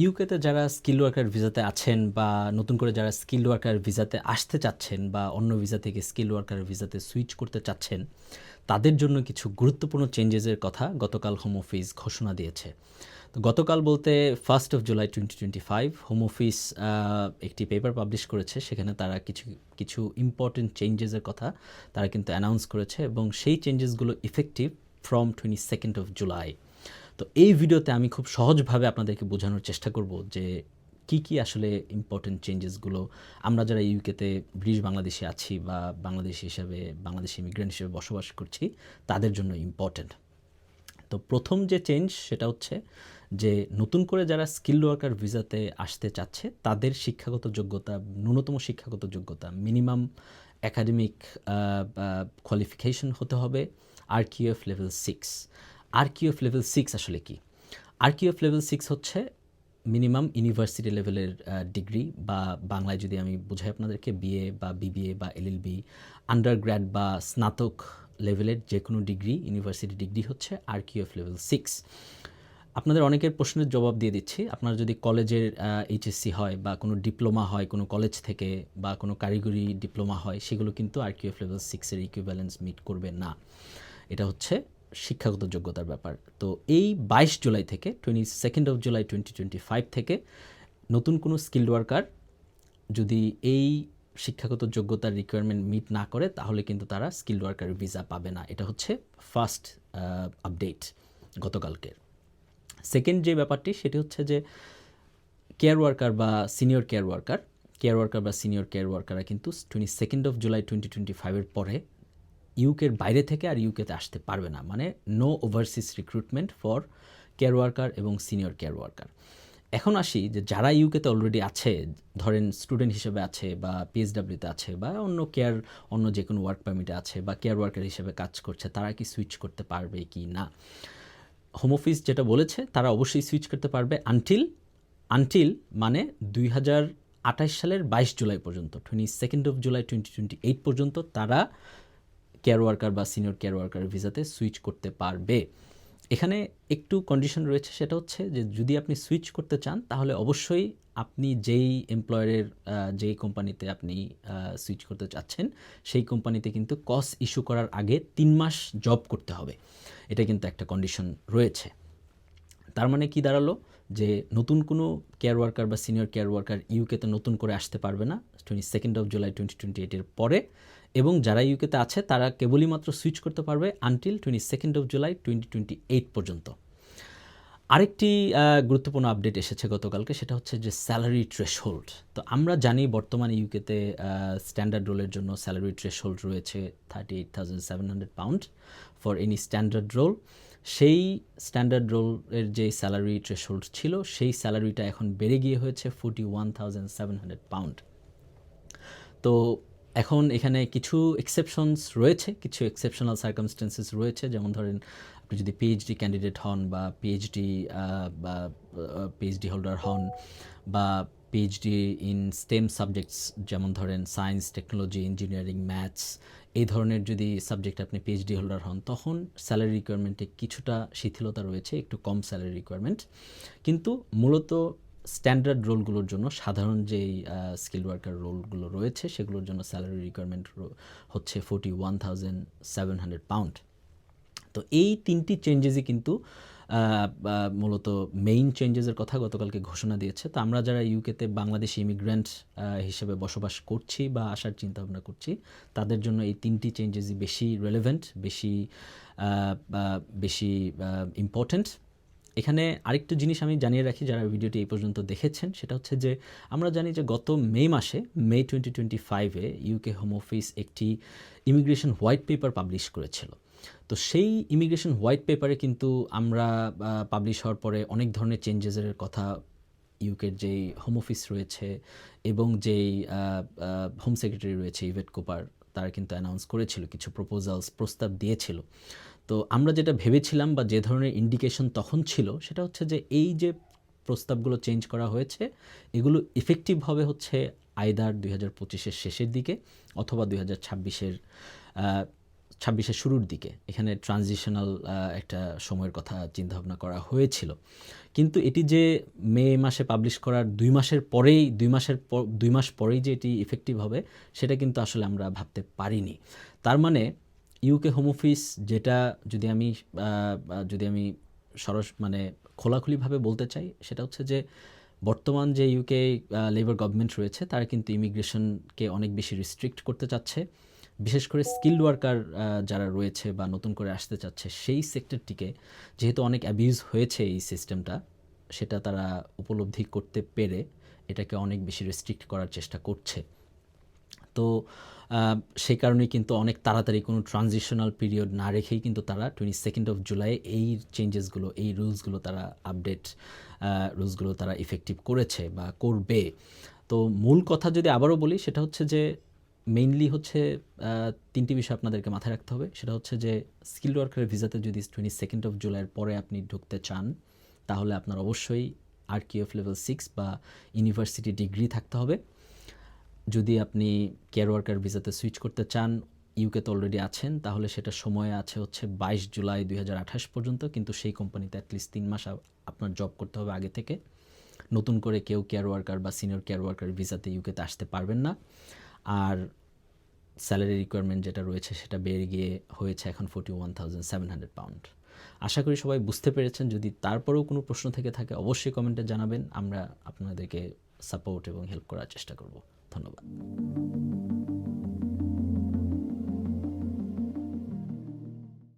ইউকেতে যারা skill worker ভিসাতে আছেন বা নতুন করে যারা স্কিল ওয়ার্কার ভিসাতে আসতে চাচ্ছেন বা অন্য ভিসা থেকে স্কিল ওয়ার্কার ভিসাতে সুইচ করতে চাচ্ছেন, তাদের জন্য কিছু গুরুত্বপূর্ণ চেঞ্জেসের কথা গতকাল হোম অফিস ঘোষণা দিয়েছে। তো গতকাল বলতে first of July twenty twenty five home office একটি পেপার পাবলিশ করেছে। সেখানে তারা কিছু কিছু ইম্পর্টেন্ট চেঞ্জেসের কথা তারা কিন্তু অ্যানাউন্স করেছে এবং সেই চেঞ্জেসগুলো effective from twenty second of July তো এই ভিডিওতে আমি খুব সহজভাবে আপনাদেরকে বোঝানোর চেষ্টা করব যে কি কি আসলে ইম্পর্টেন্ট চেঞ্জেসগুলো আমরা যারা ইউকেতে ব্রিটিশ বাংলাদেশে আছি বা বাংলাদেশি হিসাবে বাংলাদেশি ইমিগ্রেন্ট হিসেবে বসবাস করছি, তাদের জন্য ইম্পর্টেন্ট তো প্রথম যে চেঞ্জ সেটা হচ্ছে যে নতুন করে যারা স্কিল ওয়ার্কার ভিসাতে আসতে চাচ্ছে, তাদের শিক্ষাগত যোগ্যতা, ন্যূনতম শিক্ষাগত যোগ্যতা মিনিমাম একাডেমিক কোয়ালিফিকেশন হতে হবে R QF level six R QF level six আসলে কি? আর কিউএফ লেভেল সিক্স হচ্ছে মিনিমাম ইউনিভার্সিটি লেভেলের ডিগ্রি বা বাংলায় যদি আমি বুঝাই আপনাদেরকে বিএ বা বিবিএ বা এলএলবি আন্ডার গ্র্যাড বা স্নাতক লেভেলের যে কোনো ডিগ্রি ইউনিভার্সিটি ডিগ্রি হচ্ছে আর কিউএফ লেভেল সিক্স আপনাদের অনেকের প্রশ্নের জবাব দিয়ে দিচ্ছি। আপনার যদি কলেজের এইচএসসি হয় বা কোনো ডিপ্লোমা হয়, কোনো কলেজ থেকে বা কোনো কারিগরি ডিপ্লোমা হয়, সেগুলো কিন্তু আর কিউএফ লেভেল সিক্সের ইকুইভ্যালেন্স মিট করবে না। এটা হচ্ছে শিক্ষাগত যোগ্যতার ব্যাপার। তো এই বাইশ জুলাই থেকে twenty second of July twenty twenty five থেকে নতুন কোনো স্কিল্ড ওয়ার্কার যদি এই শিক্ষাগত যোগ্যতার রিকোয়ারমেন্ট মিট না করে, তাহলে কিন্তু তারা স্কিল্ড ওয়ার্কার ভিসা পাবে না। এটা হচ্ছে ফার্স্ট আপডেট গতকালকের। সেকেন্ড যে ব্যাপারটি, সেটি হচ্ছে যে কেয়ার ওয়ার্কার বা senior care worker care worker বা সিনিয়র কেয়ার ওয়ার্কাররা কিন্তু twenty second of July twenty twenty ফাইভের পরে ইউকের বাইরে থেকে আর ইউকেতে আসতে পারবে না। মানে no overseas recruitment for care worker এবং সিনিয়র কেয়ার ওয়ার্কার এখন আসি যে যারা ইউকেতে অলরেডি আছে, ধরেন স্টুডেন্ট হিসেবে আছে বা পিএইচডাব্লিউতে আছে বা অন্য কেয়ার অন্য যে কোনো ওয়ার্ক পারমিটে আছে বা কেয়ার ওয়ার্কার হিসেবে কাজ করছে, তারা কি সুইচ করতে পারবে কি না? হোম অফিস যেটা বলেছে, তারা অবশ্যই সুইচ করতে পারবে আনটিল আনটিল মানে দুই হাজার আঠাশ সালের বাইশ জুলাই পর্যন্ত twenty second of July twenty twenty eight পর্যন্ত তারা কেয়ার ওয়ার্কার বা সিনিয়র কেয়ার ওয়ার্কার ভিসাতে সুইচ করতে পারবে। এখানে একটু কন্ডিশন রয়েছে, সেটা হচ্ছে যে যদি আপনি সুইচ করতে চান, তাহলে অবশ্যই আপনি যেই এমপ্লয়ারের যেই কোম্পানিতে আপনি সুইচ করতে চাচ্ছেন, সেই কোম্পানিতে কিন্তু কস ইস্যু করার আগে তিন মাস জব করতে হবে। এটা কিন্তু একটা কন্ডিশন রয়েছে। তার মানে কি দাঁড়াল? যে নতুন কোনো কেয়ার ওয়ার্কার বা সিনিয়র কেয়ার ওয়ার্কার ইউকেতে নতুন করে আসতে পারবে না। Twenty second of July twenty twenty এইটের পরে এবং যারা ইউকেতে আছে, তারা কেবলই মাত্র সুইচ করতে পারবে until twenty second of July twenty twenty eight পর্যন্ত। আরেকটি গুরুত্বপূর্ণ আপডেট এসেছে গতকালকে, সেটা হচ্ছে যে স্যালারি থ্রেশহোল্ড তো আমরা জানি বর্তমানে ইউকেতে স্ট্যান্ডার্ড রোলের জন্য স্যালারি থ্রেশহোল্ড রয়েছে thirty eight thousand seven hundred pound for any standard role সেই স্ট্যান্ডার্ড রোলের যে স্যালারি থ্রেশহোল্ড ছিল, সেই স্যালারিটা এখন বেড়ে গিয়ে হয়েছে forty one thousand seven hundred pound তো এখন এখানে কিছু এক্সেপশনস রয়েছে, কিছু এক্সেপশনাল সার্কামস্টেন্সেস রয়েছে, যেমন ধরেন আপনি যদি পিএইচডি ক্যান্ডিডেট হন বা পিএইচডি বা পিএইচডি হোল্ডার হন বা পিএইচডি ইন স্টেম সাবজেক্টস যেমন ধরেন সায়েন্স টেকনোলজি ইঞ্জিনিয়ারিং ম্যাথস এই ধরনের যদি সাবজেক্ট আপনি পিএইচডি হোল্ডার হন, তখন স্যালারি রিকোয়ারমেন্টে কিছুটা শিথিলতা রয়েছে, একটু কম স্যালারি রিকোয়ারমেন্ট কিন্তু মূলত স্ট্যান্ডার্ড রোলগুলোর জন্য, সাধারণ যেই স্কিল ওয়ার্কার রোলগুলো রয়েছে, সেগুলোর জন্য স্যালারি রিকোয়ারমেন্ট হচ্ছে forty one thousand seven hundred pound তো এই তিনটি চেঞ্জেসই কিন্তু মূলত মেইন চেঞ্জেসের কথা গতকালকে ঘোষণা দিয়েছে। তো আমরা যারা ইউকেতে বাংলাদেশি ইমিগ্রেন্ট হিসেবে বসবাস করছি বা আসার চিন্তা ভাবনা করছি, তাদের জন্য এই তিনটি চেঞ্জেসই বেশি রেলেভেন্ট বেশি বেশি ইম্পর্ট্যান্ট এখানে আরেকটু জিনিস আমি জানিয়ে রাখি যারা ভিডিওটি এই পর্যন্ত দেখেছেন, সেটা হচ্ছে যে আমরা জানি যে গত মে মাসে, মে টোয়েন্টি টোয়েন্টি ফাইভে ইউকে হোম অফিস একটি ইমিগ্রেশন হোয়াইট পেপার পাবলিশ করেছিল। তো সেই ইমিগ্রেশন হোয়াইট পেপারে কিন্তু আমরা পাবলিশ হওয়ার পরে অনেক ধরনের চেঞ্জেসের কথা ইউকের যেই হোম অফিস রয়েছে এবং যেই হোম সেক্রেটারি রয়েছে ইভেট কোপার তারা কিন্তু অ্যানাউন্স করেছিল, কিছু প্রপোজালস প্রস্তাব দিয়েছিল। তো আমরা যেটা ভেবেছিলাম বা যে ধরনের ইন্ডিকেশন তখন ছিল, সেটা হচ্ছে যে এই যে প্রস্তাবগুলো চেঞ্জ করা হয়েছে, এগুলো ইফেক্টিভভাবে হচ্ছে আয়দার দুই হাজার পঁচিশের শেষের দিকে অথবা দুই হাজার ছাব্বিশের ছাব্বিশের শুরুর দিকে এখানে ট্রানজিশনাল একটা সময়ের কথা চিন্তাভাবনা করা হয়েছিল। কিন্তু এটি যে মে মাসে পাবলিশ করার দুই মাসের পরেই, দুই মাসের দুই মাস পরেই যে এটি ইফেক্টিভ হবে, সেটা কিন্তু আসলে আমরা ভাবতে পারিনি। তার মানে ইউকে হোম অফিস যেটা যদি আমি যদি আমি সরস মানে খোলাখুলিভাবে বলতে চাই, সেটা হচ্ছে যে বর্তমান যে ইউকে লেবার গভর্নমেন্ট রয়েছে, তারা কিন্তু ইমিগ্রেশনকে অনেক বেশি রিস্ট্রিক্ট করতে চাচ্ছে। বিশেষ করে স্কিল্ড ওয়ার্কার যারা রয়েছে বা নতুন করে আসতে চাচ্ছে, সেই সেক্টরটিকে যেহেতু অনেক অ্যাবিউজ হয়েছে এই সিস্টেমটা সেটা তারা উপলব্ধি করতে পেরে এটাকে অনেক বেশি রেস্ট্রিক্ট করার চেষ্টা করছে। তো সেই কারণেই কিন্তু অনেক তাড়াতাড়ি কোনো ট্রানজিশনাল পিরিয়ড না রেখেই কিন্তু তারা টোয়েন্টি সেকেন্ড অফ জুলাই এই চেঞ্জেসগুলো এই রুলসগুলো তারা আপডেট রুলসগুলো তারা ইফেক্টিভ করেছে বা করবে। তো মূল কথা যদি আবারও বলি, সেটা হচ্ছে যে মেইনলি হচ্ছে তিনটি বিষয় আপনাদেরকে মাথায় রাখতে হবে। সেটা হচ্ছে যে স্কিল ওয়ার্কারের ভিসাতে যদি টোয়েন্টি সেকেন্ড অফ জুলাইয়ের পরে আপনি ঢুকতে চান, তাহলে আপনার অবশ্যই R Q F level six বা ইউনিভার্সিটি ডিগ্রি থাকতে হবে। যদি আপনি কেয়ার ওয়ার্কার ভিসাতে সুইচ করতে চান ইউকে তো অলরেডি আছেন, তাহলে সেটা সময় আছে হচ্ছে বাইশ জুলাই দুই হাজার আঠাশ পর্যন্ত, কিন্তু সেই কোম্পানিতে অ্যাটলিস্ট তিন মাস আপনার জব করতে হবে আগে থেকে। নতুন করে কেউ কেয়ার ওয়ার্কার বা সিনিয়র কেয়ার ওয়ার্কার ভিসাতে ইউকেতে আসতে পারবেন না। আর স্যালারি রিকোয়ারমেন্ট যেটা রয়েছে সেটা বেড়ে গিয়ে হয়েছে এখন forty one thousand seven hundred pound আশা করি সবাই বুঝতে পেরেছেন। যদি তারপরেও কোনো প্রশ্ন থেকে থাকে, অবশ্যই কমেন্টে জানাবেন। আমরা আপনাদেরকে সাপোর্ট এবং হেল্প করার চেষ্টা করব। ধন্যবাদ।